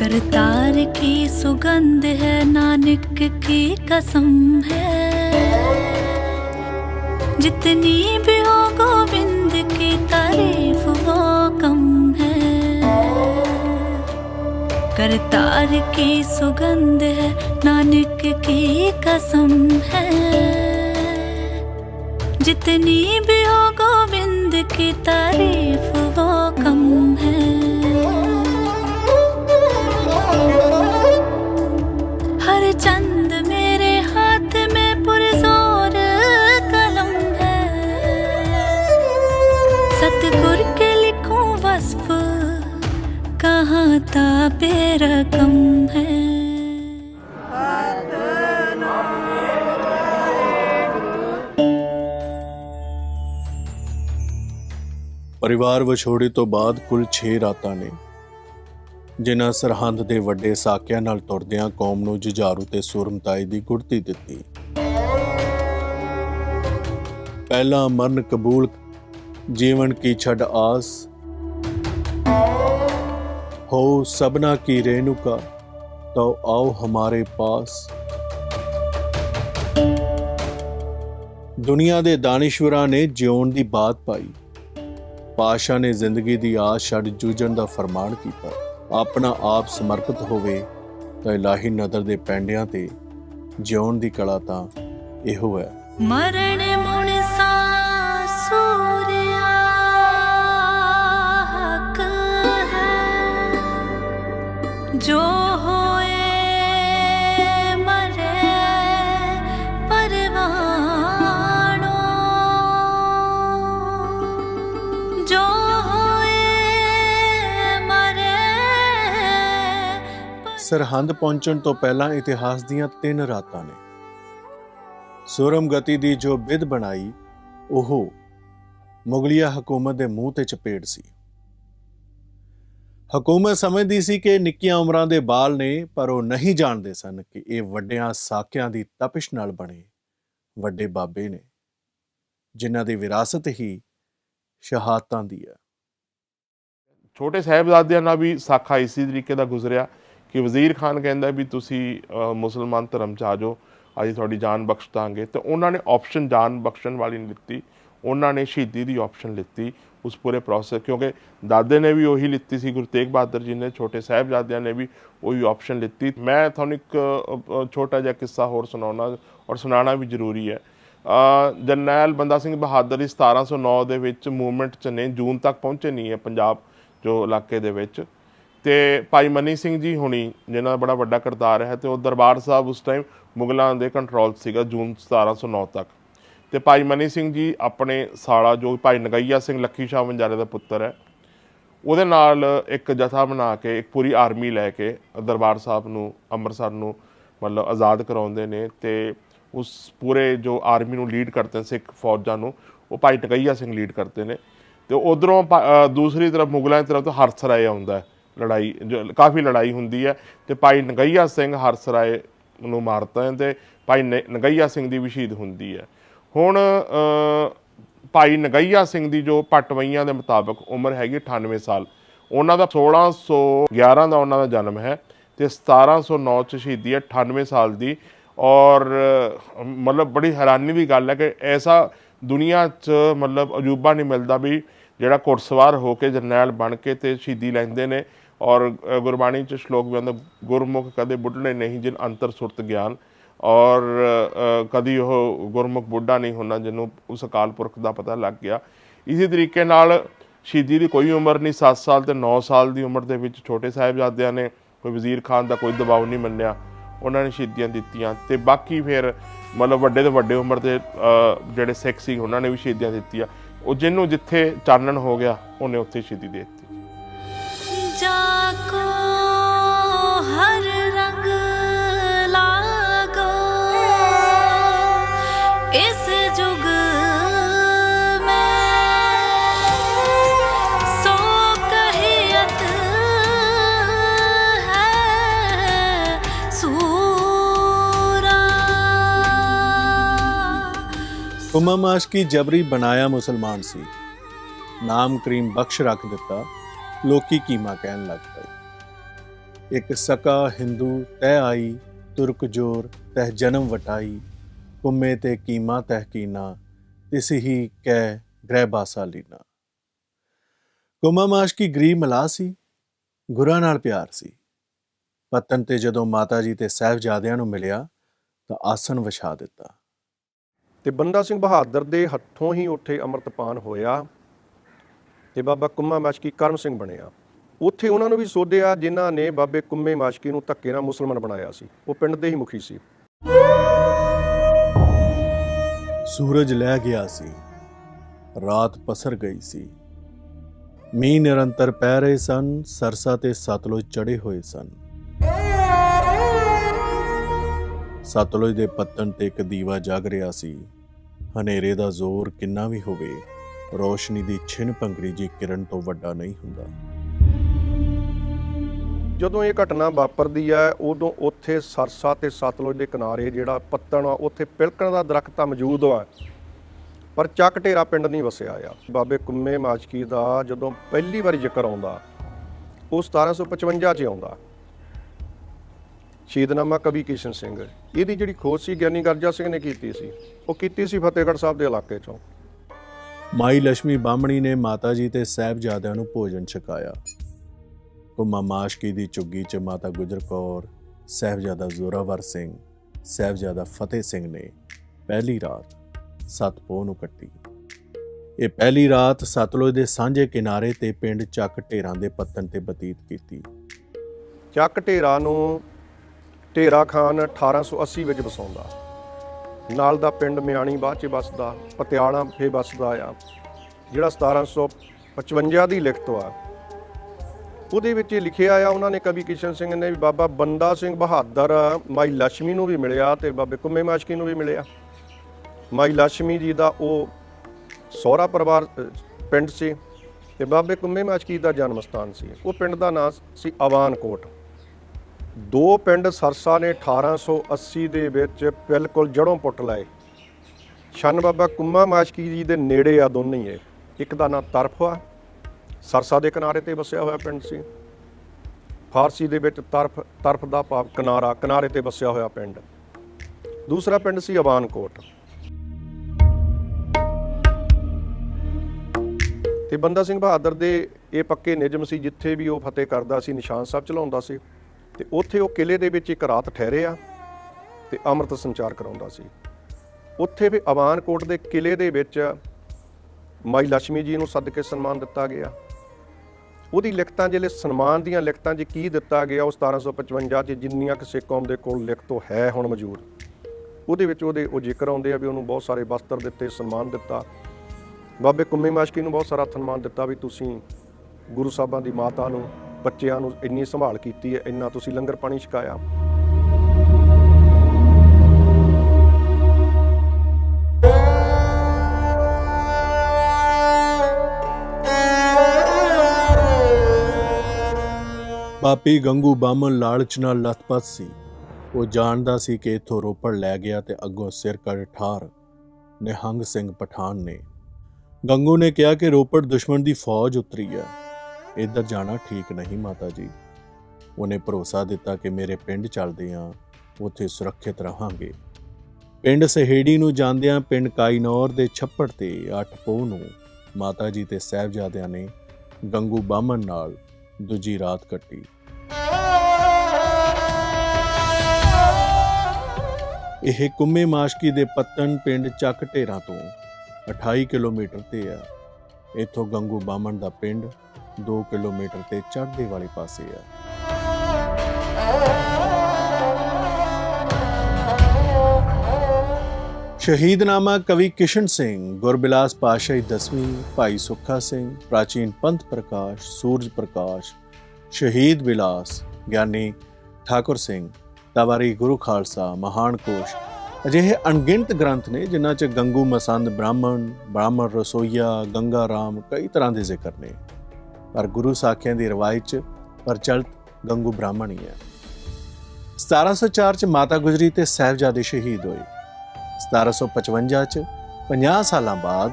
करतार की सुगंध है, नानक की कसम है। जितनी भी हो गोविंद की तारीफ़, वो कम है। करतार की सुगंध है, नानक की कसम है। जितनी भी हो गोविंद की तारीफ़, वो कम है। ਪਰਿਵਾਰ ਵਿਛੋੜੇ ਤੋਂ ਬਾਅਦ ਕੁੱਲ 6 ਰਾਤਾਂ ਨੇ। ਜਿਨ੍ਹਾਂ ਸਰਹੰਦ ਦੇ ਵੱਡੇ ਸਾਕਿਆਂ ਨਾਲ ਤੁਰਦਿਆਂ ਕੌਮ ਨੂੰ ਜੁਝਾਰੂ ਤੇ ਸੁਰਮਤਾਈ ਦੀ ਗੁੜਤੀ ਦਿੱਤੀ। ਪਹਿਲਾ ਮਰਨ ਕਬੂਲ, ਜੀਵਨ ਕੀ ਛੱਡ ਆਸ, ਹੋ ਸਬਨਾ ਕੀ ਰੇਣੁਕਾ ਤੋ ਆਓ ਹਮਾਰੇ ਪਾਸ। ਦੁਨੀਆ ਦੇ ਦਾਨਿਸ਼ਵਰਾਂ ਨੇ ਜਿਉਣ ਦੀ ਬਾਤ ਪਾਈ। ਪਾਸ਼ਾ ਨੇ ਜ਼ਿੰਦਗੀ ਦੀ ਆਸ ਛੱਡ ਜੂਝਣ ਦਾ ਫਰਮਾਨ ਕੀਤਾ। ਆਪਣਾ ਆਪ ਸਮਰਪਿਤ ਹੋਵੇ ਤਾਂ ਇਲਾਹੀ ਨਦਰ ਦੇ ਪੈਂਡਿਆਂ ਤੇ ਜਿਉਣ ਦੀ ਕਲਾ ਤਾਂ ਇਹੋ ਹੈ। ਮਰਨ ਸਰਹੰਦ ਪਹੁੰਚਣ ਤੋਂ ਪਹਿਲਾਂ ਇਤਿਹਾਸ ਦੀਆਂ ਤਿੰਨ ਰਾਤਾਂ ਨੇ। ਸੁਰਮ ਗਤੀ ਦੀ ਜੋ ਵਿਧ ਬਣਾਈ, ਉਹ ਮੁਗਲਿਆ ਹਕੂਮਤ ਦੇ ਮੂੰਹ ਤੇ ਚਪੇੜ ਸੀ। ਹਕੂਮਤ ਸਮਝਦੀ ਸੀ ਕਿ ਨਿੱਕੀਆਂ ਉਮਰਾਂ ਦੇ ਬਾਲ ਨੇ, ਪਰ ਉਹ ਨਹੀਂ ਜਾਣਦੇ ਸਨ ਕਿ ਇਹ ਵੱਡਿਆਂ ਸਾਕਿਆਂ ਦੀ ਤਪਸ਼ ਨਾਲ ਬਣੇ ਵੱਡੇ ਬਾਬੇ ਨੇ, ਜਿਨ੍ਹਾਂ ਦੀ ਵਿਰਾਸਤ ਹੀ ਸ਼ਹਾਦਤਾਂ ਦੀ ਹੈ। ਛੋਟੇ ਸਾਹਿਬਜ਼ਾਦਿਆਂ ਨਾਲ ਵੀ ਸਾਖਾ ਇਸੇ ਤਰੀਕੇ ਦਾ ਗੁਜ਼ਰਿਆ। ਕਿ ਵਜ਼ੀਰ ਖਾਨ ਕਹਿੰਦਾ ਵੀ ਤੁਸੀਂ ਮੁਸਲਮਾਨ ਧਰਮ ਚ ਆ ਜਾਓ, ਅਸੀਂ ਤੁਹਾਡੀ ਜਾਨ ਬਖਸ਼ ਦਾਂਗੇ। ਤੇ ਉਹਨਾਂ ਨੇ ਆਪਸ਼ਨ ਜਾਨ ਬਖਸ਼ਣ ਵਾਲੀ ਨਹੀਂ ਲਿੱਤੀ। ਉਹਨਾਂ ਨੇ ਸ਼ਹੀਦੀ ਦੀ ਆਪਸ਼ਨ ਲਿੱਤੀ ਉਸ ਪੂਰੇ ਪ੍ਰੋਸੈਸ ਕਿਉਂਕਿ ਦਾਦੇ ਨੇ ਵੀ ਉਹੀ ਲਿੱਤੀ ਸੀ, ਗੁਰੂ ਤੇਗ ਬਹਾਦਰ ਜੀ ਨੇ, ਛੋਟੇ ਸਾਹਿਬਜ਼ਾਦਿਆਂ ਨੇ ਵੀ ਉਹੀ ਆਪਸ਼ਨ ਲਿੱਤੀ। ਮੈਂ ਤੁਹਾਨੂੰ ਇੱਕ ਛੋਟਾ ਜਿਹਾ ਕਿੱਸਾ ਹੋਰ ਸੁਣਾਉਣਾ, ਔਰ ਸੁਣਾਉਣਾ ਵੀ ਜ਼ਰੂਰੀ ਹੈ। ਜਰਨੈਲ ਬੰਦਾ ਸਿੰਘ ਬਹਾਦਰ ਜੀ 1709 ਦੇ ਵਿੱਚ ਮੂਵਮੈਂਟ ਚ ਨੇ, ਜੂਨ ਤੱਕ ਪਹੁੰਚੇ ਨਹੀਂ ਹੈ ਪੰਜਾਬ ਜੋ ਇਲਾਕੇ ਦੇ ਵਿੱਚ। ਤੇ ਭਾਈ ਮਨੀ ਸਿੰਘ ਜੀ ਹੁਣੀ, ਜਿਨ੍ਹਾਂ ਦਾ ਬੜਾ ਵੱਡਾ ਕਿਰਦਾਰ ਹੈ, ਤੇ ਉਹ ਦਰਬਾਰ ਸਾਹਿਬ ਉਸ ਟਾਈਮ ਮੁਗਲਾਂ ਦੇ ਕੰਟਰੋਲ ਸੀਗਾ, ਜੂਨ 1709 ਤੱਕ। ਤੇ ਭਾਈ ਮਨੀ ਸਿੰਘ ਜੀ ਆਪਣੇ ਸਾਲਾ, ਜੋ ਭਾਈ ਨਗਈਆ ਸਿੰਘ ਲੱਖੀ ਸ਼ਾਹ ਵੰਜਾਰੇ ਦਾ ਪੁੱਤਰ ਹੈ, ਉਹਦੇ ਨਾਲ ਇੱਕ ਜਥਾ ਬਣਾ ਕੇ, ਇੱਕ ਪੂਰੀ ਆਰਮੀ ਲੈ ਕੇ ਦਰਬਾਰ ਸਾਹਿਬ ਨੂੰ, ਅੰਮ੍ਰਿਤਸਰ ਨੂੰ ਮਤਲਬ ਆਜ਼ਾਦ ਕਰਾਉਂਦੇ ਨੇ ਤੇ ਉਸ ਪੂਰੇ ਜੋ ਆਰਮੀ ਨੂੰ ਲੀਡ ਕਰਦੇ ਸਿੱਖ ਫੌਜਾਂ ਨੂੰ, ਉਹ ਭਾਈ ਟਕਈਆ ਸਿੰਘ ਲੀਡ ਕਰਦੇ ਨੇ। ਤੇ ਉਧਰੋਂ ਦੂਸਰੀ ਤਰਫ ਮੁਗਲਾਂ ਦੀ ਤਰਫ ਤੋਂ ਹਰਸਰਾਏ ਆਉਂਦਾ ਹੈ। ਲੜਾਈ, ਜੋ ਕਾਫੀ ਲੜਾਈ ਹੁੰਦੀ ਹੈ ਤੇ ਭਾਈ ਨਗਈਆ ਸਿੰਘ ਹਰਸਰਾਏ ਨੂੰ ਮਾਰਤਾ ਹੈ ਤੇ ਭਾਈ ਨ- ਨਗਈਆ ਸਿੰਘ ਦੀ ਵੀ ਸ਼ਹੀਦ ਹੁੰਦੀ ਹੈ। ਹੁਣ ਭਾਈ ਨਗਈਆ ਸਿੰਘ ਦੀ ਜੋ ਪਟਵਈਆਂ ਦੇ ਮੁਤਾਬਕ ਉਮਰ ਹੈਗੀ 98 ਸਾਲ, ਉਹਨਾਂ ਦਾ 1611 ਦਾ ਉਹਨਾਂ ਦਾ ਜਨਮ ਹੈ ਤੇ 1709 ਚ ਸ਼ਹੀਦੀ ਹੈ 98 ਸਾਲ ਦੀ ਔਰ, ਮਤਲਬ ਬੜੀ ਹੈਰਾਨੀ ਦੀ ਗੱਲ ਹੈ ਕਿ ਐਸਾ ਦੁਨੀਆ 'ਚ ਮਤਲਬ ਅਜੂਬਾ ਨਹੀਂ ਮਿਲਦਾ ਵੀ ਜਿਹੜਾ ਘੁੜਸਵਾਰ ਹੋ ਕੇ ਜਰਨੈਲ ਬਣ ਕੇ ਤੇ ਸ਼ਹੀਦੀ ਲੈਂਦੇ ਨੇ ਔਰ ਗੁਰਬਾਣੀ 'ਚ ਸ਼ਲੋਕ ਵੀ ਆਉਂਦਾ, ਗੁਰਮੁਖ ਕਦੇ ਬੁੱਢਣੇ ਨਹੀਂ ਜਿਨ ਅੰਤਰ ਸੁਰਤ ਗਿਆਨ। ਔਰ ਕਦੀ ਉਹ ਗੁਰਮੁਖ ਬੁੱਢਾ ਨਹੀਂ ਹੁੰਦਾ ਜਿਹਨੂੰ ਉਸ ਅਕਾਲ ਪੁਰਖ ਦਾ ਪਤਾ ਲੱਗ ਗਿਆ। ਇਸੇ ਤਰੀਕੇ ਨਾਲ ਸ਼ਹੀਦੀ ਦੀ ਕੋਈ ਉਮਰ ਨਹੀਂ 7 ਸਾਲ ਤੇ 9 ਸਾਲ ਦੀ ਉਮਰ ਦੇ ਵਿੱਚ ਛੋਟੇ ਸਾਹਿਬਜ਼ਾਦਿਆਂ ਨੇ ਕੋਈ ਵਜ਼ੀਰ ਖਾਨ ਦਾ ਕੋਈ ਦਬਾਅ ਨਹੀਂ ਮੰਨਿਆ। ਉਹਨਾਂ ਨੇ ਸ਼ਹੀਦੀਆਂ ਦਿੱਤੀਆਂ ਤੇ ਬਾਕੀ ਫਿਰ ਮਤਲਬ ਵੱਡੇ ਤੋਂ ਵੱਡੇ ਉਮਰ ਦੇ ਜਿਹੜੇ ਸਿੱਖ ਸੀ, ਉਹਨਾਂ ਨੇ ਵੀ ਸ਼ਹੀਦੀਆਂ ਦਿੱਤੀਆਂ। ਉਹ ਜਿਹਨੂੰ ਜਿੱਥੇ ਚਾਨਣ ਹੋ ਗਿਆ, ਉਹਨੇ ਉੱਥੇ ਸ਼ਹੀਦੀ ਦੇ ਦਿੱਤੀ। जाको ਇਸ ਜੁਗ ਉਮਮ ਆਸ਼ਕੀ ਜਬਰੀ ਬਣਾਇਆ ਮੁਸਲਮਾਨ ਸੀ। ਨਾਮ ਕਰੀਮ ਬਖਸ਼ ਰੱਖ ਦਿੱਤਾ, ਲੋਕੀ ਕੀਮਾ ਕਹਿਣ ਲੱਗ ਪਏ। ਇੱਕ ਸਕਾ ਹਿੰਦੂ ਤੈ ਆਈ, ਤੁਰਕ ਜੋਰ ਤਹਿ ਜਨਮ ਵਟਾਈ ਕੁੰਮੇ ਤੇ ਕੀਮਾ ਤਹਿਕੀਨਾ, ਤਿਸ ਹੀ ਕੈ ਗ੍ਰਹਿ ਬਾਸਾ ਲੀਨਾ ਕੁਮਾ ਮਾਸ਼ ਕੀ ਗਰੀਬ ਮਲਾ ਸੀ, ਗੁਰਾਂ ਨਾਲ ਪਿਆਰ ਸੀ। ਪਤਨ ਤੇ ਜਦੋਂ ਮਾਤਾ ਜੀ ਤੇ ਸਾਹਿਬਜ਼ਾਦਿਆਂ ਨੂੰ ਮਿਲਿਆ, ਤਾਂ ਆਸਣ ਵਿਛਾ ਦਿੱਤਾ। ਤੇ ਬੰਦਾ ਸਿੰਘ ਬਹਾਦਰ ਦੇ ਹੱਥੋਂ ਹੀ ਉੱਥੇ ਅੰਮ੍ਰਿਤਪਾਨ ਹੋਇਆ ਤੇ ਬਾਬਾ ਕੁੰਮਾ ਮਾਸ਼ਕੀ ਕਰਮ ਸਿੰਘ ਬਣਿਆ। ਉੱਥੇ ਉਹਨਾਂ ਨੂੰ ਵੀ ਸੋਧਿਆ ਜਿਨ੍ਹਾਂ ਨੇ ਬਾਬੇ ਕੁੰਮੇ ਮਾਸ਼ਕੀ ਨੂੰ ਧੱਕੇ ਨਾਲ ਮੁਸਲਮਾਨ ਬਣਾਇਆ ਸੀ। ਉਹ ਪਿੰਡ ਦੇ ਹੀ ਮੁਖੀ ਸੀ। ਸੂਰਜ ਲੈ ਗਿਆ ਸੀ। ਰਾਤ ਪਸਰ ਗਈ ਸੀ। ਮੀਂਹ ਨਿਰੰਤਰ ਪੈ ਰਹੇ ਸਨ, ਸਰਸਾ ਤੇ ਸਤਲੁਜ ਚੜੇ ਹੋਏ ਸਨ। ਸਤਲੁਜ ਦੇ ਪੱਤਣ ਤੇ ਇੱਕ ਦੀਵਾ ਜਗ ਰਿਹਾ ਸੀ। ਹਨੇਰੇ ਦਾ ਜ਼ੋਰ ਕਿੰਨਾ ਵੀ ਹੋਵੇ, ਰੋਸ਼ਨੀ ਦੀ ਛਿਨ ਭੰਗੜੀ ਜੀ ਕਿਰਨ ਤੋਂ ਵੱਡਾ ਨਹੀਂ ਹੁੰਦਾ। ਜਦੋਂ ਇਹ ਘਟਨਾ ਵਾਪਰਦੀ ਹੈ, ਉਦੋਂ ਉੱਥੇ ਸਰਸਾ ਤੇ ਸਤਲੁਜ ਦੇ ਕਿਨਾਰੇ ਜਿਹੜਾ ਪੱਤਣ ਆ, ਉੱਥੇ ਪਿਲਕਣ ਦਾ ਦਰਖਤ ਤਾਂ ਮੌਜੂਦ ਆ। ਪਰ ਚੱਕ ਢੇਰਾ ਪਿੰਡ ਨਹੀਂ ਵਸਿਆ ਆ। ਬਾਬੇ ਕੁੰਮੇ ਮਾਜਕੀ ਦਾ ਜਦੋਂ ਪਹਿਲੀ ਵਾਰੀ ਜ਼ਿਕਰ ਆਉਂਦਾ, ਉਹ 1755 ਚ ਆਉਂਦਾ। ਸ਼ਹੀਦਨਾਮਾ ਕਵੀ ਕਿਸ਼ਨ ਸਿੰਘ, ਇਹਦੀ ਜਿਹੜੀ ਖੋਜ ਸੀ, ਗਿਆਨੀ ਗਰਜਾ ਸਿੰਘ ਨੇ ਕੀਤੀ ਸੀ। ਉਹ ਕੀਤੀ ਸੀ ਫਤਿਹਗੜ੍ਹ ਸਾਹਿਬ ਦੇ ਇਲਾਕੇ ਚੋਂ। ਮਾਈ ਲక్ష్ਮੀ ਬਾਹਮਣੀ ਨੇ ਮਾਤਾ ਜੀ ਤੇ ਸਾਹਿਬਜ਼ਾਦਿਆਂ ਨੂੰ ਭੋਜਨ ਛਕਾਇਆ। ਕੁਮਾ ਮਾਸ਼ਕੀ ਦੀ ਝੁੱਗੀ 'ਚ ਮਾਤਾ ਗੁਜਰ ਕੌਰ, ਸਾਹਿਬਜ਼ਾਦਾ ਜ਼ੋਰਾਵਰ ਸਿੰਘ, ਸਾਹਿਬਜ਼ਾਦਾ ਫਤਿਹ ਸਿੰਘ ਨੇ ਪਹਿਲੀ ਰਾਤ ਸਤਪੋਹ ਨੂੰ ਕੱਟੀ। ਇਹ ਪਹਿਲੀ ਰਾਤ ਸਤਲੁਜ ਦੇ ਸਾਂਝੇ ਕਿਨਾਰੇ ਤੇ ਪਿੰਡ ਚੱਕ ਢੇਰਾਂ ਦੇ ਪੱਤਨ ਤੇ ਬਤੀਤ ਕੀਤੀ। ਚੱਕ ਢੇਰਾ ਨੂੰ ਢੇਰਾ ਖਾਨ 1880 ਵਿੱਚ ਵਸਾਉਂਦਾ। ਨਾਲ ਦਾ ਪਿੰਡ ਮਿਆਣੀ ਬਾਅਦ ਚ ਵਸਦਾ, ਪਟਿਆਲਾ ਫੇ ਵਸਦਾ ਆ, ਜਿਹੜਾ 1755 ਦੀ ਲਿਖਤ ਆ। ਉਹਦੇ ਵਿੱਚ ਇਹ ਲਿਖਿਆ ਆ, ਉਹਨਾਂ ਨੇ ਕਵੀ ਕਿਸ਼ਨ ਸਿੰਘ ਨੇ ਵੀ ਬਾਬਾ ਬੰਦਾ ਸਿੰਘ ਬਹਾਦਰ, ਮਾਈ ਲక్ష్ਮੀ ਨੂੰ ਵੀ ਮਿਲਿਆ ਤੇ ਬਾਬੇ ਕੁੰਮੇ ਮਾਸ਼ਕੀ ਨੂੰ ਵੀ ਮਿਲਿਆ। ਮਾਈ ਲక్ష్ਮੀ ਜੀ ਦਾ ਉਹ ਸਹੁਰਾ ਪਰਿਵਾਰ ਪਿੰਡ ਸੀ ਤੇ ਬਾਬੇ ਕੁੰਮੇ ਮਾਸ਼ਕੀ ਦਾ ਜਨਮ ਸਥਾਨ ਸੀ। ਉਹ ਪਿੰਡ ਦਾ ਨਾਮ ਸੀ ਆਵਾਨਕੋਟ ਦੋ ਪਿੰਡ ਸਰਸਾ ਨੇ 1880 ਦੇ ਵਿੱਚ ਬਿਲਕੁਲ ਜੜੋਂ ਪੁੱਟ ਲਏ। ਛੰਨ ਬਾਬਾ ਕੁੰਮਾ ਮਾਸ਼ਕੀ ਜੀ ਦੇ ਨੇੜੇ ਆ ਦੋਨੇ ਹੀ ਇੱਕ ਦਾ ਨਾਮ ਤਰਫਾ ਸਰਸਾ ਦੇ ਕਿਨਾਰੇ ਤੇ ਵਸਿਆ ਹੋਇਆ ਪਿੰਡ ਸੀ। ਫਾਰਸੀ ਦੇ ਵਿੱਚ ਤਰਫ ਤਰਫ ਦਾ ਭਾਵ ਕਿਨਾਰਾ, ਕਿਨਾਰੇ ਤੇ ਵਸਿਆ ਹੋਇਆ ਪਿੰਡ। ਦੂਸਰਾ ਪਿੰਡ ਸੀ ਅਵਾਨਕੋਟ ਤੇ ਬੰਦਾ ਸਿੰਘ ਬਹਾਦਰ ਦੇ ਇਹ ਪੱਕੇ ਨਿਯਮ ਸੀ, ਜਿੱਥੇ ਵੀ ਉਹ ਫਤਿਹ ਕਰਦਾ ਸੀ, ਨਿਸ਼ਾਨ ਸਾਹਿਬ ਚਲਾਉਂਦਾ ਸੀ। ਤੇ ਉੱਥੇ ਉਹ ਕਿਲੇ ਦੇ ਵਿੱਚ ਇੱਕ ਰਾਤ ਠਹਿਰਿਆ ਤੇ ਅੰਮ੍ਰਿਤ ਸੰਚਾਰ ਕਰਾਉਂਦਾ ਸੀ। ਉੱਥੇ ਵੀ ਅਵਾਨਕੋਟ ਦੇ ਕਿਲੇ ਦੇ ਵਿੱਚ ਮਾਈ ਲక్ష్ਮੀ ਜੀ ਨੂੰ ਸੱਦ ਕੇ ਸਨਮਾਨ ਦਿੱਤਾ ਗਿਆ। ਉਹਦੀ ਲਿਖਤਾਂ ਜਿਹੜੇ ਸਨਮਾਨ ਦੀਆਂ ਲਿਖਤਾਂ 'ਚ ਕੀ ਦਿੱਤਾ ਗਿਆ ਉਹ 1755 'ਚ ਜਿੰਨੀਆਂ ਕਿ ਸਿੱਖ ਕੌਮ ਦੇ ਕੋਲ ਲਿਖਤ ਉਹ ਹੈ ਹੁਣ ਮੌਜੂਦ। ਉਹਦੇ ਵਿੱਚ ਉਹਦੇ ਉਹ ਜ਼ਿਕਰ ਆਉਂਦੇ ਆ ਵੀ ਉਹਨੂੰ ਬਹੁਤ ਸਾਰੇ ਵਸਤਰ ਦਿੱਤੇ, ਸਨਮਾਨ ਦਿੱਤਾ। ਬਾਬੇ ਕੁੰਮੇ ਮਾਸ਼ਕੀ ਨੂੰ ਬਹੁਤ ਸਾਰਾ ਸਨਮਾਨ ਦਿੱਤਾ ਵੀ ਤੁਸੀਂ ਗੁਰੂ ਸਾਹਿਬਾਂ ਦੀ ਮਾਤਾ ਨੂੰ, ਬੱਚਿਆਂ ਨੂੰ ਇੰਨੀ ਸੰਭਾਲ ਕੀਤੀ ਹੈ, ਇੰਨਾ ਤੁਸੀਂ ਲੰਗਰ ਪਾਣੀ ਛਕਾਇਆ। ਪਾਪੀ ਗੰਗੂ ਬਾਮਨ ਲਾਲਚ ਨਾਲ ਲਥਪਥ ਸੀ। ਉਹ ਜਾਣਦਾ ਸੀ ਕਿ ਇਥੋਂ ਰੋਪੜ ਲੈ ਗਿਆ ਤੇ ਅੱਗੋਂ ਸਿਰ ਕਰ ਠਾਰ ਨਿਹੰਗ ਸਿੰਘ ਪਠਾਨ ਨੇ। ਗੰਗੂ ਨੇ ਕਿਹਾ ਕਿ ਰੋਪੜ ਦੁਸ਼ਮਣ ਦੀ ਫੌਜ ਉਤਰੀ ਹੈ ਇੱਧਰ ਜਾਣਾ ਠੀਕ ਨਹੀਂ ਮਾਤਾ ਜੀ। ਉਹਨੇ ਭਰੋਸਾ ਦਿੱਤਾ ਕਿ ਮੇਰੇ ਪਿੰਡ ਚੱਲਦੇ ਆ, ਉੱਥੇ ਸੁਰੱਖਿਅਤ ਰਹਾਂਗੇ। ਪਿੰਡ ਸਹੇੜੀ ਨੂੰ ਜਾਂਦਿਆਂ ਪਿੰਡ ਕਾਇਨੌਰ ਦੇ ਛੱਪੜ ਤੇ 8 ਪੋਹ ਨੂੰ ਮਾਤਾ ਜੀ ਤੇ ਸਾਹਿਬਜ਼ਾਦਿਆਂ ਨੇ ਗੰਗੂ ਬਾਮਨ ਨਾਲ ਦੂਜੀ ਰਾਤ ਕੱਟੀ। ਇਹ ਕੁੰਮੇ ਮਾਸ਼ਕੀ ਦੇ ਪੱਤਨ ਪਿੰਡ ਚੱਕ ਢੇਰਾਂ ਤੋਂ 28 ਕਿਲੋਮੀਟਰ ਤੇ ਆ। ਇੱਥੋਂ ਗੰਗੂ ਬਾਮਣ ਦਾ ਪਿੰਡ 2 ਕਿਲੋਮੀਟਰ ਤੇ ਚੜ੍ਹਦੇ ਵਾਲੇ ਪਾਸੇ ਆ। ਸ਼ਹੀਦਨਾਮਾ ਕਵੀ ਕਿਸ਼ਨ ਸਿੰਘ, ਗੁਰਬਿਲਾਸ ਪਾਸ਼ਾਹੀ ਦਸਵੀਂ, ਭਾਈ ਸੁੱਖਾ ਸਿੰਘ, ਪ੍ਰਾਚੀਨ ਪੰਥ ਪ੍ਰਕਾਸ਼, ਸੂਰਜ ਪ੍ਰਕਾਸ਼, ਸ਼ਹੀਦ ਬਿਲਾਸ, ਗਿਆਨੀ ਠਾਕੁਰ ਸਿੰਘ। ਤਾਵਾਰੀ ਗੁਰੂ ਖਾਲਸਾ ਮਹਾਨ ਕੋਸ਼। ਅਜਿਹੇ ਅਣਗਿਣਤ ਗ੍ਰੰਥ ਨੇ, ਜਿਨ੍ਹਾਂ 'ਚ ਗੰਗੂ ਮਸੰਦ ਬ੍ਰਾਹਮਣ ਬ੍ਰਾਹਮਣ ਰਸੋਈਆ, ਗੰਗਾ ਰਾਮ ਕਈ ਤਰ੍ਹਾਂ ਦੇ ਜ਼ਿਕਰ ਨੇ। ਪਰ ਗੁਰੂ ਸਾਖਿਆਂ ਦੀ ਰਵਾਇਤ 'ਚ ਪ੍ਰਚਲਿਤ ਗੰਗੂ ਬ੍ਰਾਹਮਣ ਹੀ ਹੈ। 1704 'ਚ ਮਾਤਾ ਗੁਜਰੀ ਤੇ ਸਾਹਿਬਜ਼ਾਦੇ ਸ਼ਹੀਦ ਹੋਏ। 1755 'ਚ 50 ਸਾਲਾਂ ਬਾਅਦ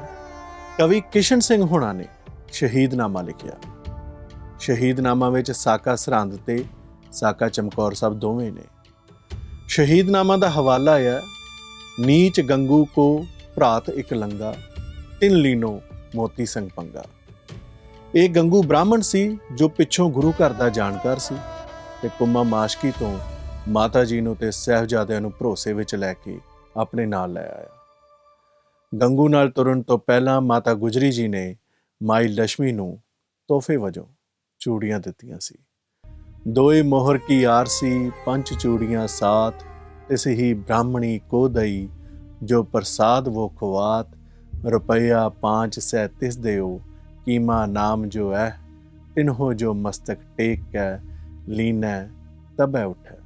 ਕਵੀ ਕਿਸ਼ਨ ਸਿੰਘ ਹੁਣਾ ਨੇ ਸ਼ਹੀਦਨਾਮਾ ਲਿਖਿਆ। ਸ਼ਹੀਦਨਾਮਾ ਵਿੱਚ ਸਾਕਾ ਸਰਹੰਦ ਤੇ ਸਾਕਾ ਚਮਕੌਰ ਸਾਹਿਬ ਦੋਵੇਂ ਨੇ। ਸ਼ਹੀਦਨਾਮਾ ਦਾ ਹਵਾਲਾ ਹੈ, ਨੀਚ ਗੰਗੂ ਕੋ ਭਰਾਤ ਇੱਕ ਲੰਗਾ, ਤਿੰਨ ਲੀਨੋ ਮੋਤੀ ਸੰਗ ਪੰਗਾ। ਇਹ ਗੰਗੂ ਬ੍ਰਾਹਮਣ ਸੀ, ਜੋ ਪਿੱਛੋਂ ਗੁਰੂ ਘਰ ਦਾ ਜਾਣਕਾਰ ਸੀ ਤੇ ਕੁੰਮਾ ਮਾਸ਼ਕੀ ਤੋਂ ਮਾਤਾ ਜੀ ਨੂੰ ਤੇ ਸਹਿਬਜ਼ਾਦਿਆਂ ਨੂੰ ਭਰੋਸੇ ਵਿੱਚ ਲੈ ਕੇ ਆਪਣੇ ਨਾਲ ਲੈ ਆਇਆ। ਗੰਗੂ ਨਾਲ ਤੁਰਨ ਤੋਂ ਪਹਿਲਾਂ ਮਾਤਾ ਗੁਜਰੀ ਜੀ ਨੇ ਮਾਈ ਲక్ష్ਮੀ ਨੂੰ ਤੋਹਫੇ ਵਜੋਂ ਚੂੜੀਆਂ ਦਿੱਤੀਆਂ ਸੀ। ਦੋਏ ਮੋਹਰ ਕੀ ਆਰਸੀ, ਪੰਜ ਚੂੜੀਆਂ ਸਾਥ ਤਿਸ ਹੀ ਬ੍ਰਾਹਮਣੀ ਕੋ ਦਈ, ਜੋ ਪ੍ਰਸਾਦ ਵੋ ਖਵਾਤ, ਰੁਪਇਆ ਪਾਂਚ ਸੈ ਤਿਸ ਦਿਓ, ਕੀਮਾ ਨਾਮ ਜੋ ਹੈ ਤਿਨਹੋ ਜੋ ਮਸਤਕ ਟੇਕ ਕੈ, ਲੀਨੈ ਤਬੈ ਉਠੈ।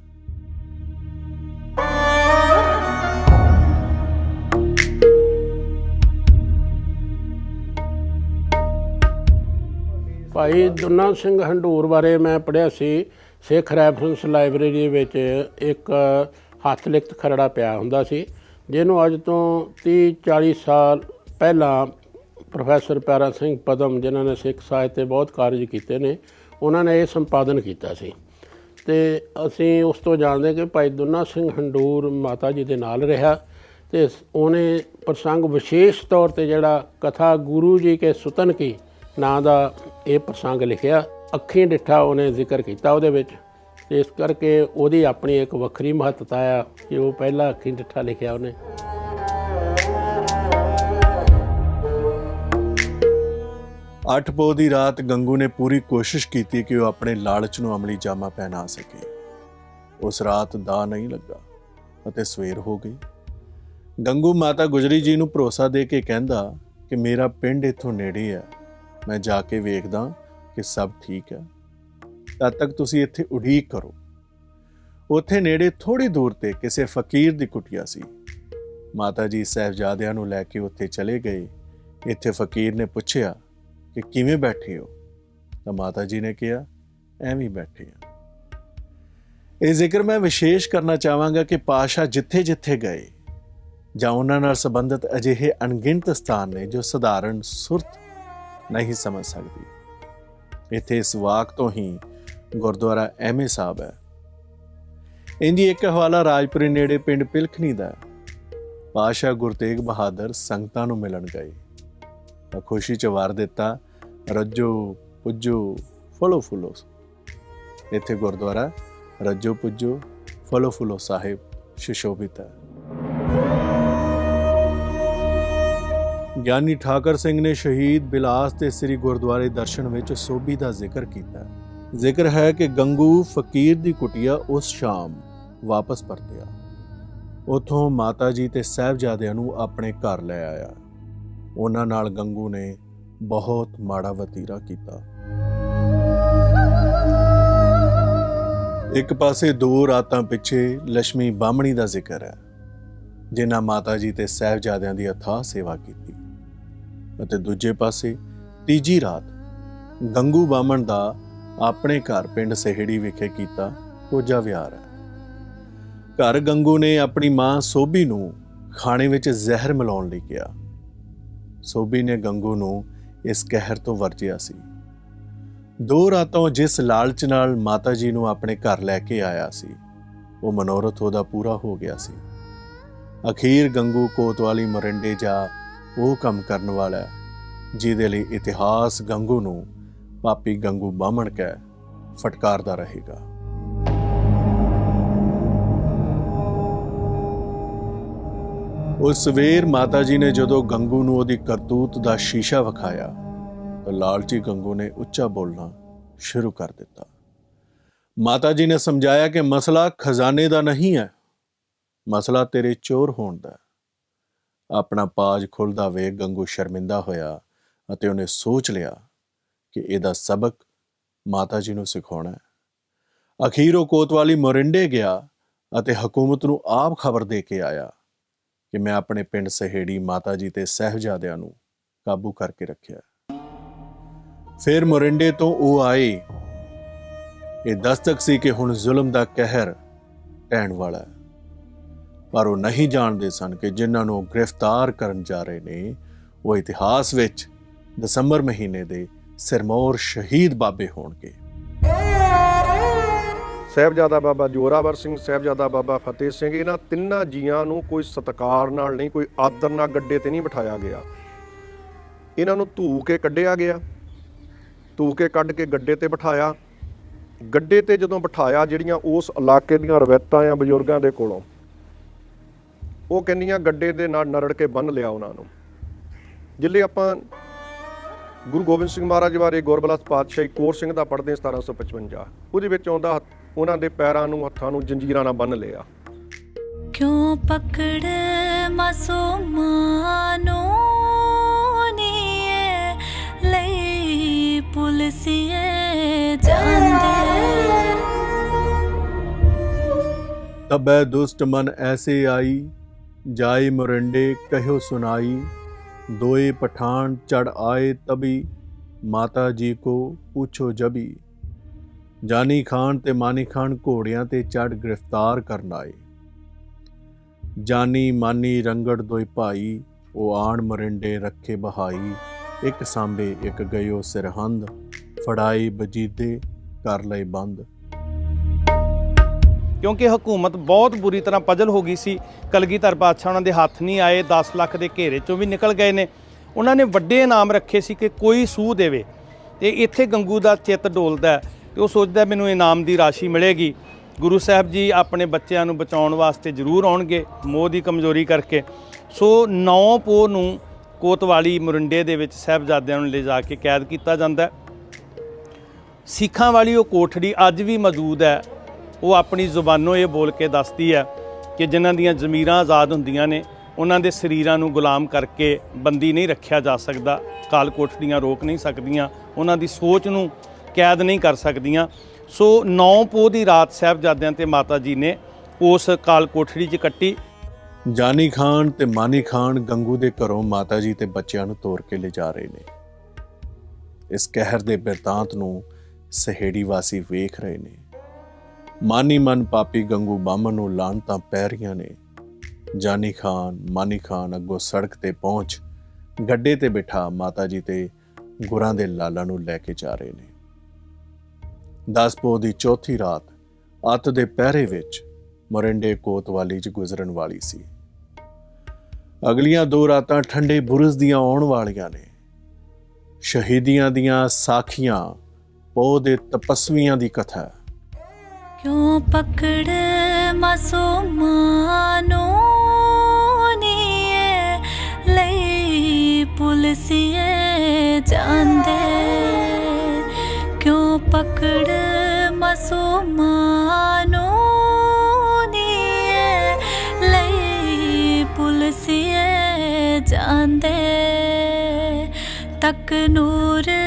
ਭਾਈ ਦੁਨਾ ਸਿੰਘ ਹੰਡੂਰ ਬਾਰੇ ਮੈਂ ਪੜ੍ਹਿਆ ਸੀ। ਸਿੱਖ ਰੈਫਰੈਂਸ ਲਾਇਬ੍ਰੇਰੀ ਵਿੱਚ ਇੱਕ ਹੱਥ ਲਿਖਤ ਖਰੜਾ ਪਿਆ ਹੁੰਦਾ ਸੀ, ਜਿਹਨੂੰ ਅੱਜ ਤੋਂ 30 40 ਸਾਲ ਪਹਿਲਾਂ ਪ੍ਰੋਫੈਸਰ ਪੈਰਾ ਸਿੰਘ ਪਦਮ, ਜਿਨ੍ਹਾਂ ਨੇ ਸਿੱਖ ਸਾਹਿਤ ਤੇ ਬਹੁਤ ਕਾਰਜ ਕੀਤੇ ਨੇ, ਉਹਨਾਂ ਨੇ ਇਹ ਸੰਪਾਦਨ ਕੀਤਾ ਸੀ। ਤੇ ਅਸੀਂ ਉਸ ਤੋਂ ਜਾਣਦੇ ਕਿ ਭਾਈ ਦੁਨਾ ਸਿੰਘ ਹੰਡੂਰ ਮਾਤਾ ਜੀ ਦੇ ਨਾਲ ਰਿਹਾ ਤੇ ਉਹਨੇ ਪ੍ਰਸੰਗ ਵਿਸ਼ੇਸ਼ ਤੌਰ ਤੇ ਜਿਹੜਾ ਕਥਾ ਗੁਰੂ ਜੀ ਕੇ ਸੁਤਨ ਕੀ ਨਾਂ ਦਾ ਇਹ ਪ੍ਰਸੰਗ ਲਿਖਿਆ, ਅੱਖੀਂ ਡਿੱਠਾ ਉਹਨੇ ਜ਼ਿਕਰ ਕੀਤਾ ਉਹਦੇ ਵਿੱਚ। ਇਸ ਕਰਕੇ ਉਹਦੀ ਆਪਣੀ ਇੱਕ ਵੱਖਰੀ ਮਹੱਤਤਾ ਆ ਕਿ ਉਹ ਪਹਿਲਾ ਅੱਖੀਂ ਡਿੱਠਾ ਲਿਖਿਆ ਉਹਨੇ। ਅੱਠ ਪੋ ਦੀ ਰਾਤ ਗੰਗੂ ਨੇ ਪੂਰੀ ਕੋਸ਼ਿਸ਼ ਕੀਤੀ ਕਿ ਉਹ ਆਪਣੇ ਲਾਲਚ ਨੂੰ ਅਮਲੀ ਜਾਮਾ ਪਹਿਨਾ ਸਕੇ। ਉਸ ਰਾਤ ਦਾ ਨਹੀਂ ਲੱਗਾ ਅਤੇ ਸਵੇਰ ਹੋ ਗਈ। ਗੰਗੂ ਮਾਤਾ ਗੁਜਰੀ ਜੀ ਨੂੰ ਭਰੋਸਾ ਦੇ ਕੇ ਕਹਿੰਦਾ ਕਿ ਮੇਰਾ ਪਿੰਡ ਇੱਥੋਂ ਨੇੜੇ ਹੈ ਮੈਂ ਜਾ ਕੇ ਵੇਖਦਾ ਕਿ ਸਭ ਠੀਕ ਹੈ। ਤਦ ਤੱਕ ਤੁਸੀਂ ਇੱਥੇ ਉਡੀਕ ਕਰੋ। ਉੱਥੇ ਨੇੜੇ ਥੋੜੀ ਦੂਰ ਤੇ ਕਿਸੇ ਫਕੀਰ ਦੀ ਕੁਟਿਆ ਸੀ। ਮਾਤਾ ਜੀ ਸਹਿਬਜ਼ਾਦਿਆਂ ਨੂੰ ਲੈ ਕੇ ਉੱਥੇ ਚਲੇ ਗਏ। ਇੱਥੇ ਫਕੀਰ ਨੇ ਪੁੱਛਿਆ ਕਿ ਕਿਵੇਂ ਬੈਠੇ ਹੋ? ਤਾਂ ਮਾਤਾ ਜੀ ਨੇ ਕਿਹਾ, ਐਵੇਂ ਬੈਠੇ ਆ ਇਹ ਜ਼ਿਕਰ ਮੈਂ ਵਿਸ਼ੇਸ਼ ਕਰਨਾ ਚਾਹਾਂਗਾ ਕਿ ਪਾਸ਼ਾ ਜਿੱਥੇ-ਜਿੱਥੇ ਗਏ ਜਾਂ ਉਹਨਾਂ ਨਾਲ ਸੰਬੰਧਿਤ ਅਜਿਹੇ ਅਣਗਿਣਤ ਸਥਾਨ ਨੇ ਜੋ ਸਧਾਰਨ ਸੁਰਤ ਨਹੀਂ ਸਮਝ ਸਕਦੀ। ਇੱਥੇ ਇਸ ਵਾਕ ਤੋਂ ਹੀ ਗੁਰਦੁਆਰਾ ਐਮਏ ਸਾਹਿਬ ਹੈ। ਇੰਦੀ ਇੱਕ ਹਵਾਲਾ ਰਾਜਪੁਰੀ ਨੇੜੇ ਪਿੰਡ ਪਿਲਖਣੀ ਦਾ ਹੈ। ਪਾਸ਼ਾ ਗੁਰਤੇਗ ਬਹਾਦਰ ਸੰਗਤਾਂ ਨੂੰ ਮਿਲਣ ਗਏ। ਤਾਂ ਖੁਸ਼ੀ ਚ ਵਾਰ ਦਿੱਤਾ, ਰੱਜੋ, ਪੁੱਜੋ, ਫਲੋ ਫੁਲੋ। ਇੱਥੇ ਗੁਰਦੁਆਰਾ, ਰੱਜੋ, ਪੁੱਜੋ, ਫਲੋ ਫੁਲੋ ਸਾਹਿਬ ਸ਼ਿਸ਼ੋਭਿਤ ਹੈ। ਗਿਆਨੀ ਠਾਕਰ ਸਿੰਘ ਨੇ ਸ਼ਹੀਦ ਬਿਲਾਸ ਤੇ ਸ੍ਰੀ ਗੁਰਦੁਆਰੇ ਦਰਸ਼ਨ ਵਿੱਚ ਸੋਭੀ ਦਾ ਜ਼ਿਕਰ ਕੀਤਾ। ਜ਼ਿਕਰ ਹੈ ਕਿ ਗੰਗੂ ਫਕੀਰ ਦੀ ਕੁਟਿਆ ਉਸ ਸ਼ਾਮ ਵਾਪਸ ਪਰਤਿਆ। ਉਥੋਂ ਮਾਤਾ ਜੀ ਤੇ ਸਹਿਬਜ਼ਾਦਿਆਂ ਨੂੰ ਆਪਣੇ ਘਰ ਲੈ ਆਇਆ। ਉਹਨਾਂ ਨਾਲ ਗੰਗੂ ਨੇ ਬਹੁਤ ਮਾੜਾ ਵਤੀਰਾ ਕੀਤਾ। ਇੱਕ ਪਾਸੇ ਦੋ ਰਾਤਾਂ ਪਿੱਛੇ ਲక్ష్ਮੀ ਬਾਹਮਣੀ ਦਾ ਜ਼ਿਕਰ ਹੈ, ਜਿਨ੍ਹਾਂ ਮਾਤਾ ਜੀ ਤੇ ਸਹਿਬਜ਼ਾਦਿਆਂ ਦੀ ਅਥਾਹ ਸੇਵਾ ਕੀਤੀ। ਅਤੇ ਦੂਜੇ ਪਾਸੇ ਤੀਜੀ ਰਾਤ ਗੰਗੂ ਬਾਹਮਣ ਦਾ ਆਪਣੇ ਘਰ ਪਿੰਡ ਸਹਿੜੀ ਵਿਖੇ ਕੀਤਾ ਕੋਜਾ ਵਿਹਾਰ ਹੈ। ਘਰ ਗੰਗੂ ਨੇ ਆਪਣੀ ਮਾਂ ਸੋਭੀ ਨੂੰ ਖਾਣੇ ਵਿੱਚ ਜ਼ਹਿਰ ਮਿਲਾਉਣ ਲਈ ਕਿਹਾ। ਸੋਭੀ ਨੇ ਗੰਗੂ ਨੂੰ ਇਸ ਕਹਿਰ ਤੋਂ ਵਰਜਿਆ ਸੀ। ਦੋ ਰਾਤੋਂ ਜਿਸ ਲਾਲਚ ਨਾਲ ਮਾਤਾ ਜੀ ਨੂੰ ਆਪਣੇ ਘਰ ਲੈ ਕੇ ਆਇਆ ਸੀ, ਉਹ ਮਨੋਰਥ ਉਹਦਾ ਪੂਰਾ ਹੋ ਗਿਆ ਸੀ। ਅਖੀਰ ਗੰਗੂ ਕੋਤਵਾਲੀ ਮਰਿੰਡੇ ਜਾ ਉਹ ਕੰਮ ਕਰਨ ਵਾਲਾ ਹੈ, ਜਿਹਦੇ ਲਈ ਇਤਿਹਾਸ ਗੰਗੂ ਨੂੰ ਪਾਪੀ ਗੰਗੂ ਬਾਹਮਣ ਕਹਿ ਫਟਕਾਰਦਾ ਰਹੇਗਾ। ਉਸ ਸਵੇਰ ਮਾਤਾ ਜੀ ਨੇ ਜਦੋਂ ਗੰਗੂ ਨੂੰ ਉਹਦੀ ਕਰਤੂਤ ਦਾ ਸ਼ੀਸ਼ਾ ਵਿਖਾਇਆ ਤਾਂ ਲਾਲਚੀ ਗੰਗੂ ਨੇ ਉੱਚਾ ਬੋਲਣਾ ਸ਼ੁਰੂ ਕਰ ਦਿੱਤਾ। ਮਾਤਾ ਜੀ ਨੇ ਸਮਝਾਇਆ ਕਿ ਮਸਲਾ ਖਜ਼ਾਨੇ ਦਾ ਨਹੀਂ ਹੈ ਮਸਲਾ ਤੇਰੇ ਚੋਰ ਹੋਣ ਦਾ ਆਪਣਾ ਪਾਜ ਖੁੱਲਦਾ ਵੇਖ ਗੰਗੂ ਸ਼ਰਮਿੰਦਾ ਹੋਇਆ ਅਤੇ ਉਹਨੇ ਸੋਚ ਲਿਆ ਕਿ ਇਹਦਾ ਸਬਕ ਮਾਤਾ ਜੀ ਨੂੰ ਸਿਖਾਉਣਾ ਹੈ। ਅਖੀਰ ਉਹ ਕੋਤਵਾਲੀ ਮੋਰਿੰਡੇ ਗਿਆ ਅਤੇ ਹਕੂਮਤ ਨੂੰ ਆਪ ਖਬਰ ਦੇ ਕੇ ਆਇਆ ਕਿ ਮੈਂ ਆਪਣੇ ਪਿੰਡ ਸਹੇੜੀ ਮਾਤਾ ਜੀ ਤੇ ਸਹਿਬਜ਼ਾਦਿਆਂ ਨੂੰ ਕਾਬੂ ਕਰਕੇ ਰੱਖਿਆ। ਫਿਰ ਮੋਰਿੰਡੇ ਤੋਂ ਉਹ ਆਏ। ਇਹ ਦਸਤਕ ਸੀ ਕਿ ਹੁਣ ਜ਼ੁਲਮ ਦਾ ਕਹਿਰ ਟਹਿਣ ਵਾਲਾ ਪਰ ਉਹ ਨਹੀਂ ਜਾਣਦੇ ਸਨ ਕਿ ਜਿਨ੍ਹਾਂ ਨੂੰ ਗ੍ਰਿਫਤਾਰ ਕਰਨ ਜਾ ਰਹੇ ਨੇ, ਉਹ ਇਤਿਹਾਸ ਵਿੱਚ ਦਸੰਬਰ ਮਹੀਨੇ ਦੇ ਸਿਰਮੌਰ ਸ਼ਹੀਦ ਬਾਬੇ ਹੋਣਗੇ। ਸਾਹਿਬਜ਼ਾਦਾ ਬਾਬਾ ਜੋਰਾਵਰ ਸਿੰਘ, ਸਾਹਿਬਜ਼ਾਦਾ ਬਾਬਾ ਫਤਿਹ ਸਿੰਘ, ਇਹਨਾਂ ਤਿੰਨਾਂ ਜੀਆਂ ਨੂੰ ਕੋਈ ਸਤਕਾਰ ਨਾਲ ਨਹੀਂ, ਕੋਈ ਆਦਰ ਨਾਲ ਗੱਡੇ ਤੇ ਨਹੀਂ ਬਿਠਾਇਆ ਗਿਆ। ਇਹਨਾਂ ਨੂੰ ਧੂ ਕੇ ਕੱਢਿਆ ਗਿਆ। ਧੂ ਕੇ ਕੱਢ ਕੇ ਗੱਡੇ ਤੇ ਬਿਠਾਇਆ। ਗੱਡੇ ਤੇ ਜਦੋਂ ਬਿਠਾਇਆ, ਜਿਹੜੀਆਂ ਉਸ ਇਲਾਕੇ ਦੀਆਂ ਰਵਾਇਤਾਂ ਆ ਬਜ਼ੁਰਗਾਂ ਦੇ ਕੋਲੋਂ ਉਹ ਕਹਿੰਦੀਆਂ ਗੱਡੇ ਦੇ ਨਾਲ ਨਰੜ ਕੇ ਬੰਨ ਲਿਆ ਉਹਨਾਂ ਨੂੰ। ਜਿੱਲੇ ਆਪਾਂ ਗੁਰੂ ਗੋਬਿੰਦ ਸਿੰਘ ਮਹਾਰਾਜ ਬਾਰੇ ਗੁਰਬਲਾਸ ਪਾਤਸ਼ਾਹੀ ਕੋਰ ਸਿੰਘ ਦਾ ਪੜ੍ਹਦੇ 1755 ਉਹਦੇ ਵਿੱਚ ਆਉਂਦਾ ਉਹਨਾਂ ਦੇ ਪੈਰਾਂ ਨੂੰ ਹੱਥਾਂ ਨੂੰ ਜੰਜੀਰਾਂ ਨਾਲ ਬੰਨ ਲਿਆ। ਕਿਉਂ ਪਕੜ ਮਾਸੂਮਾਨੋਂ ਨੀਏ ਲਈ ਪੁਲਸੀਏ ਜਾਂਦੇ? ਤਬੈ ਦੁਸ਼ਟ ਮਨ ਐਸੇ ਆਈ ਜਾਏ ਮੁਰੰਡੇ ਕਹਿਓ ਸੁਨਾਈ ਦੋਏ ਪਠਾਨ ਚੜ ਆਏ ਤਬੀ, ਮਾਤਾ ਜੀ ਕੋ ਪੁੱਛੋ ਜਬੀ। ਜਾਨੀ ਖਾਨ ਤੇ ਮਾਨੀ ਖਾਨ ਘੋੜਿਆਂ ਤੇ ਚੜ ਗ੍ਰਿਫਤਾਰ ਕਰਨ ਆਏ। ਜਾਨੀ ਮਾਨੀ ਰੰਗੜ ਦੋਈ ਭਾਈ, ਉਹ ਆਣ ਮਰਿੰਡੇ ਰੱਖੇ ਬਹਾਈ, ਇੱਕ ਸਾਂਬੇ ਇੱਕ ਗਇਓ ਸਿਰਹੰਦ, ਫੜਾਈ ਬਜੀਦੇ ਕਰ ਲਈ ਬੰਦ। ਕਿਉਂਕਿ ਹਕੂਮਤ ਬਹੁਤ ਬੁਰੀ ਤਰ੍ਹਾਂ ਪਜਲ ਹੋ ਗਈ ਸੀ। ਕਲਗੀਧਰ ਪਾਤਸ਼ਾਹ ਉਹਨਾਂ ਦੇ ਹੱਥ ਨਹੀਂ ਆਏ 10 ਲੱਖ ਦੇ ਘੇਰੇ ਚੋਂ ਵੀ ਨਿਕਲ ਗਏ ਨੇ। ਉਹਨਾਂ ਨੇ ਵੱਡੇ ਇਨਾਮ ਰੱਖੇ ਸੀ ਕਿ ਕੋਈ ਸੂਹ ਦੇਵੇ। ਤੇ ਇੱਥੇ ਗੰਗੂ ਦਾ ਚਿੱਤ ਡੋਲਦਾ ਹੈ ਤੇ ਉਹ ਸੋਚਦਾ ਮੈਨੂੰ ਇਨਾਮ ਦੀ ਰਾਸ਼ੀ ਮਿਲੇਗੀ। ਗੁਰੂ ਸਾਹਿਬ ਜੀ ਆਪਣੇ ਬੱਚਿਆਂ ਨੂੰ ਬਚਾਉਣ ਵਾਸਤੇ ਜ਼ਰੂਰ ਆਉਣਗੇ, ਮੋਹ ਦੀ ਕਮਜ਼ੋਰੀ ਕਰਕੇ। ਸੋ 9 ਪੋ ਨੂੰ ਕੋਤਵਾਲੀ ਮੁਰਿੰਡੇ ਦੇ ਵਿੱਚ ਸਾਹਿਬਜ਼ਾਦਿਆਂ ਨੂੰ ਲਿਜਾ ਕੇ ਕੈਦ ਕੀਤਾ ਜਾਂਦਾ ਸਿੱਖਾਂ ਵਾਲੀ ਉਹ ਕੋਠੜੀ ਅੱਜ ਵੀ ਮੌਜੂਦ ਹੈ। ਉਹ ਆਪਣੀ ਜ਼ੁਬਾਨੋਂ ਇਹ ਬੋਲ ਕੇ ਦੱਸਦੀ ਹੈ ਕਿ ਜਿਨ੍ਹਾਂ ਦੀਆਂ ਜ਼ਮੀਰਾਂ ਆਜ਼ਾਦ ਹੁੰਦੀਆਂ ਨੇ, ਉਹਨਾਂ ਦੇ ਸਰੀਰਾਂ ਨੂੰ ਗੁਲਾਮ ਕਰਕੇ ਬੰਦੀ ਨਹੀਂ ਰੱਖਿਆ ਜਾ ਸਕਦਾ, ਕਾਲ ਕੋਠੜੀਆਂ ਰੋਕ ਨਹੀਂ ਸਕਦੀਆਂ, ਉਹਨਾਂ ਦੀ ਸੋਚ ਨੂੰ ਕੈਦ ਨਹੀਂ ਕਰ ਸਕਦੀਆਂ। ਸੋ 9 ਪੋਹ ਦੀ ਰਾਤ ਸਾਹਿਬਜ਼ਾਦਿਆਂ ਤੇ ਮਾਤਾ ਜੀ ਨੇ ਉਸ ਕਾਲ ਕੋਠੜੀ 'ਚ ਕੱਟੀ। ਜਾਨੀ ਖਾਨ ਤੇ ਮਾਨੀ ਖਾਨ ਗੰਗੂ ਦੇ ਘਰੋਂ ਮਾਤਾ ਜੀ ਤੇ ਬੱਚਿਆਂ ਨੂੰ ਤੋਰ ਕੇ ਲਿਜਾ ਰਹੇ ਨੇ। ਇਸ ਕਹਿਰ ਦੇ ਬਿਰਤਾਂਤ ਨੂੰ ਸਹੇੜੀ ਵਾਸੀ ਵੇਖ ਰਹੇ ਨੇ। ਮਾਨੀ ਮਨ ਪਾਪੀ ਗੰਗੂ ਬਾਮਨ ਨੂੰ ਲਾਂਤਾਂ ਪੈ ਰਹੀਆਂ ਨੇ। ਜਾਨੀ ਖਾਨ, ਮਾਨੀ ਖਾਨ ਅੱਗੋਂ ਸੜਕ ਤੇ ਪਹੁੰਚ, ਗੱਡੇ ਤੇ ਬਿਠਾ ਮਾਤਾ ਜੀ ਤੇ ਗੁਰਾਂ ਦੇ ਲਾਲਾਂ ਨੂੰ ਲੈ ਕੇ ਜਾ ਰਹੇ ਨੇ। ਦਸਪੋ ਦੀ ਚੌਥੀ ਰਾਤ ਅੱਤ ਦੇ ਪਹਿਰੇ ਵਿੱਚ ਮੋਰਿੰਡੇ ਕੋਤਵਾਲੀ 'ਚ ਗੁਜ਼ਰਨ ਵਾਲੀ ਸੀ। ਅਗਲੀਆਂ ਦੋ ਰਾਤਾਂ ਠੰਡੇ ਬੁਰਜ਼ ਦੀਆਂ ਆਉਣ ਵਾਲੀਆਂ ਨੇ। ਸ਼ਹੀਦੀਆਂ ਦੀਆਂ ਸਾਖੀਆਂ, ਪੋਹ ਦੇ ਤਪਸਵੀਆਂ ਦੀ ਕਥਾ। ਕਿਉਂ ਪਕੜ ਮਾਸੂਮਾਂ ਨੂੰ ਨੀਏ? ਲਈ ਪੁਲਸੀਏ ਜਾਂਦੇ। ਕਿਉਂ ਪਕੜ ਮਾਸੂਮਾਂ ਨੂੰ ਨੀਏ? ਲਈ ਪੁਲਸੀਏ ਜਾਂਦੇ। ਤੱਕ ਨੂਰ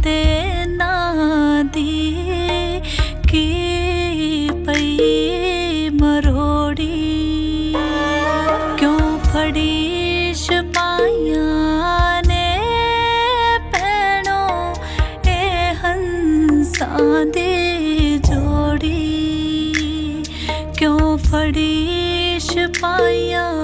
ਹਕੂਮਤ ਦੇ ਨਾਂ ਦੀ ਕੀ ਪਈ ਮਰੋੜੀ? ਕਿਉਂ ਫੜੀ ਸਿਪਾਹੀਆਂ ਨੇ ਪੈਣੋ ਇਹ ਹੰਸਾਂ ਦੀ ਜੋੜੀ? ਕਿਉਂ ਫੜੀ ਸਿਪਾਹੀਆਂ